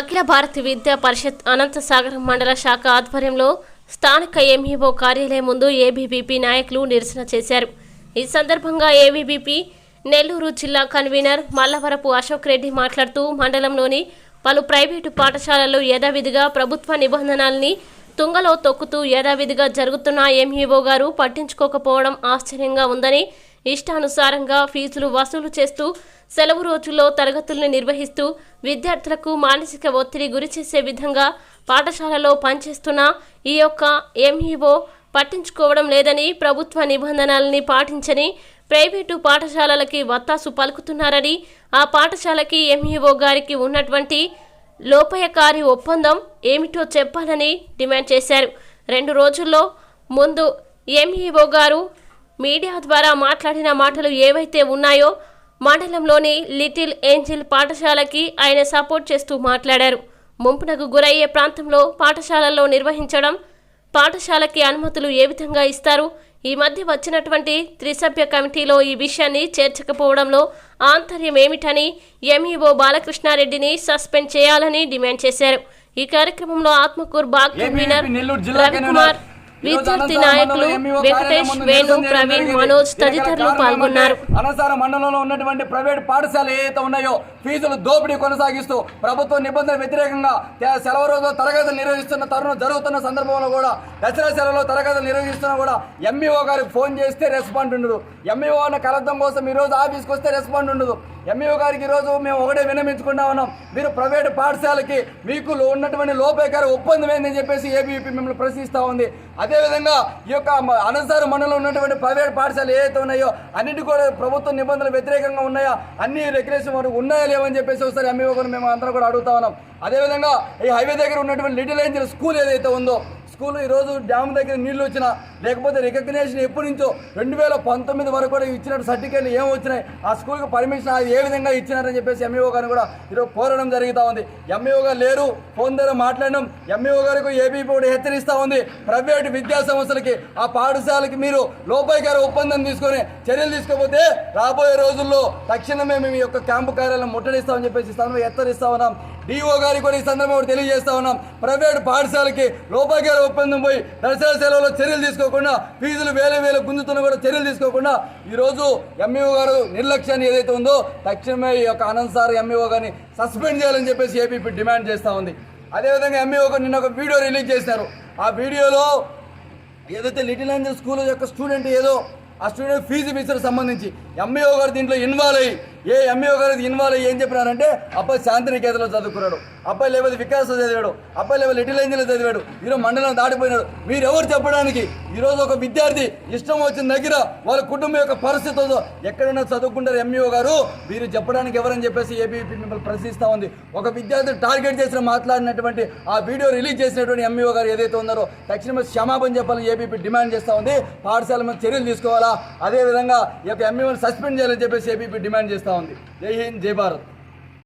అఖిల భారత విద్యా పరిషత్ అనంతసాగరం మండల శాఖ ఆధ్వర్యంలో స్థానిక ఎంఈఓ కార్యాలయం ముందు ఏబీబీపీ నాయకులు నిరసన చేశారు. ఈ సందర్భంగా ఏబీబీపీ నెల్లూరు జిల్లా కన్వీనర్ మల్లవరపు అశోక్ రెడ్డి మాట్లాడుతూ మండలంలోని పలు ప్రైవేటు పాఠశాలల్లో యథావిధిగా ప్రభుత్వ నిబంధనల్ని తుంగలో తొక్కుతూ యథావిధిగా జరుగుతున్న ఎంఈఓ గారు పట్టించుకోకపోవడం ఆశ్చర్యంగా ఉందని ఇష్టానుసారంగా ఫీజులు వసూలు చేస్తూ సెలవు రోజుల్లో తరగతులను నిర్వహిస్తూ విద్యార్థులకు మానసిక ఒత్తిడి గురిచేసే విధంగా పాఠశాలలో పనిచేస్తున్న ఈ యొక్క ఎంఈఓ పట్టించుకోవడం లేదని ప్రభుత్వ నిబంధనల్ని పాటించని ప్రైవేటు పాఠశాలలకి వత్తాసు పలుకుతున్నారని ఆ పాఠశాలకి ఎంఈఓ గారికి ఉన్నటువంటి లోపాయకారి ఒప్పందం ఏమిటో చెప్పాలని డిమాండ్ చేశారు. రెండు రోజుల్లో ముందు ఎంఈఓ గారు మీడియా ద్వారా మాట్లాడిన మాటలు ఏవైతే ఉన్నాయో మండలంలోని లిటిల్ ఏంజిల్ పాఠశాలకి ఆయన సపోర్ట్ చేస్తూ మాట్లాడారు. ముంపునకు గురయ్యే ప్రాంతంలో పాఠశాలల్లో నిర్వహించడం పాఠశాలకి అనుమతులు ఏ విధంగా ఇస్తారు? ఈ మధ్య వచ్చినటువంటి త్రిసభ్య కమిటీలో ఈ విషయాన్ని చేర్చకపోవడంలో ఆంతర్యం ఏమిటని ఎంఈఓ బాలకృష్ణారెడ్డిని సస్పెండ్ చేయాలని డిమాండ్ చేశారు. ఈ కార్యక్రమంలో ఆత్మకూరు బాగ్ కన్వీనర్ రవికుమార్ విద్యార్థి ఈరోజు నాయకులు వెంకటేష్ వేణు ప్రవీణ్. మనోజ్ తదితరులు పాల్గొన్నారు అనసార మండలంలో ఉన్నటువంటి ప్రైవేట్ పాఠశాలలు ఏవైతే ఉన్నాయో ఫీజులు దోపిడీ కొనసాగిస్తూ ప్రభుత్వ నిబంధనల వ్యతిరేకంగా సెలవు రోజుల్లో తరగతులు నిర్వహిస్తున్న తరుణం జరుగుతున్న సందర్భంలో కూడా దసరా సెలవులో తరగతులు నిర్వహిస్తున్నా కూడా ఎంఈఓ గారికి ఫోన్ చేస్తే రెస్పాండ్ ఉండదు ఎంఈఓ అన్న కలద్దం కోసం ఈ రోజు ఆఫీస్కి వస్తే రెస్పాండ్ ఉండదు ఎంఈఓ గారికి ఈరోజు మేము ఒకటే వినమించుకుంటా ఉన్నాం. మీరు ప్రైవేట్ పాఠశాలకి మీకు ఉన్నటువంటి లోపేకార ఒప్పందం ఏందని చెప్పేసి ఏబీపీ మిమ్మల్ని ప్రశ్నిస్తూ ఉంది. అదేవిధంగా ఈ యొక్క మ- మనలో మండలంలో ఉన్నటువంటి ప్రైవేట్ పాఠశాలలు ఏవైతే ఉన్నాయో అన్నిటి కూడా ప్రభుత్వ నిబంధనలు వ్యతిరేకంగా ఉన్నాయా? అన్ని రెగ్యులేషన్ వరకు ఉన్నాయా లేవని చెప్పేసి ఒకసారి ఎంఈఓ గారు మేము అందరం కూడా అడుగుతా ఉన్నాం. అదేవిధంగా ఈ హైవే దగ్గర ఉన్నటువంటి లిటిల్ ఏంజల్ స్కూల్ ఏదైతే ఉందో స్కూల్ ఈరోజు డ్యామ్ దగ్గర నీళ్ళు వచ్చినా లేకపోతే రికగ్నేషన్ ఎప్పటి నుంచో రెండు వేల పంతొమ్మిది వరకు కూడా ఇచ్చినట్టు సర్టిఫికేట్లు ఏం వచ్చినాయి ఆ స్కూల్కి పర్మిషన్ అది ఏ విధంగా ఇచ్చినారని చెప్పేసి ఎంఈఓ గారిని కూడా ఈరోజు కోరడం జరుగుతూ ఉంది. ఎంఈఓ గారు లేరు ఫోన్ ద్వారా మాట్లాడడం ఎంఈఓ గారికి ఏబీ కూడా హెచ్చరిస్తూ ఉంది. ప్రైవేట్ విద్యా సంస్థలకి ఆ పాఠశాలకి మీరు లోపాయికార ఒప్పందం తీసుకొని చర్యలు తీసుకోకపోతే రాబోయే రోజుల్లో తక్షణమే మేము ఈ యొక్క క్యాంపు కార్యాలయం ముట్టడిస్తామని చెప్పేసి స్థానంలో హెచ్చరిస్తా ఉన్నాం. డిఓ గారికి కూడా ఈ సందర్భంగా తెలియజేస్తా ఉన్నాం. ప్రైవేట్ పాఠశాలకి లోపాయికార ఒప్పందం పోయి దర్శన సెలవులో చర్యలు తీసుకోకుండా ఫీజులు వేల వేల గుంజుతున్న కూడా చర్యలు తీసుకోకుండా ఈరోజు ఎంఈఓ గారు నిర్లక్ష్యాన్ని ఏదైతే ఉందో తక్షణమే ఈ యొక్క అనంతసార్ ఎంఈఓ గారిని సస్పెండ్ చేయాలని చెప్పేసి ఏపీపీ డిమాండ్ చేస్తూ ఉంది. అదేవిధంగా ఎంఈఓ గారు నిన్న ఒక వీడియో రిలీజ్ చేశారు. ఆ వీడియోలో ఏదైతే లిటిల్ ఏంజల్ స్కూల్ యొక్క స్టూడెంట్ ఏదో ఆ స్టూడెంట్ ఫీజు ఫీజులకు సంబంధించి ఎంఈఓ గారు దీంట్లో ఇన్వాల్వ్ అయ్యి ఏ ఎంఈఓ గారు ఇన్వాల్వ్ అయ్యి ఏం చెప్పినారంటే అబ్బాయి శాంతినికేతలో చదువుకున్నాడు. అబ్బాయి లేకపోతే వికాస్ చదివాడు అబ్బాయి లేకపోతే లిటిల్ ఏంజల్ చదివాడు. ఈరోజు మండలం దాటిపోయినాడు. మీరు ఎవరు చెప్పడానికి? ఈరోజు ఒక విద్యార్థి ఇష్టం వచ్చిన దగ్గర వాళ్ళ కుటుంబం యొక్క పరిస్థితి ఎక్కడైనా చదువుకుంటారు ఎంఈఓ గారు. మీరు చెప్పడానికి ఎవరని చెప్పేసి ఏబీపీ మిమ్మల్ని ప్రశ్నిస్తూ ఉంది. ఒక విద్యార్థిని టార్గెట్ చేసిన మాట్లాడినటువంటి ఆ వీడియో రిలీజ్ చేసినటువంటి ఎంఈఓ గారు ఏదైతే ఉన్నారో తక్షణమే క్షమాపణ చెప్పాలని ఏబీపీ డిమాండ్ చేస్తూ ఉంది. పాఠశాల మీద చర్యలు తీసుకోవాలా? అదేవిధంగా ఈ యొక్క ఎంఈఓని సస్పెండ్ చేయాలని చెప్పేసి ఏబీపీ డిమాండ్ చేస్తూ ఉంది. జై హింద్ జై భారత్.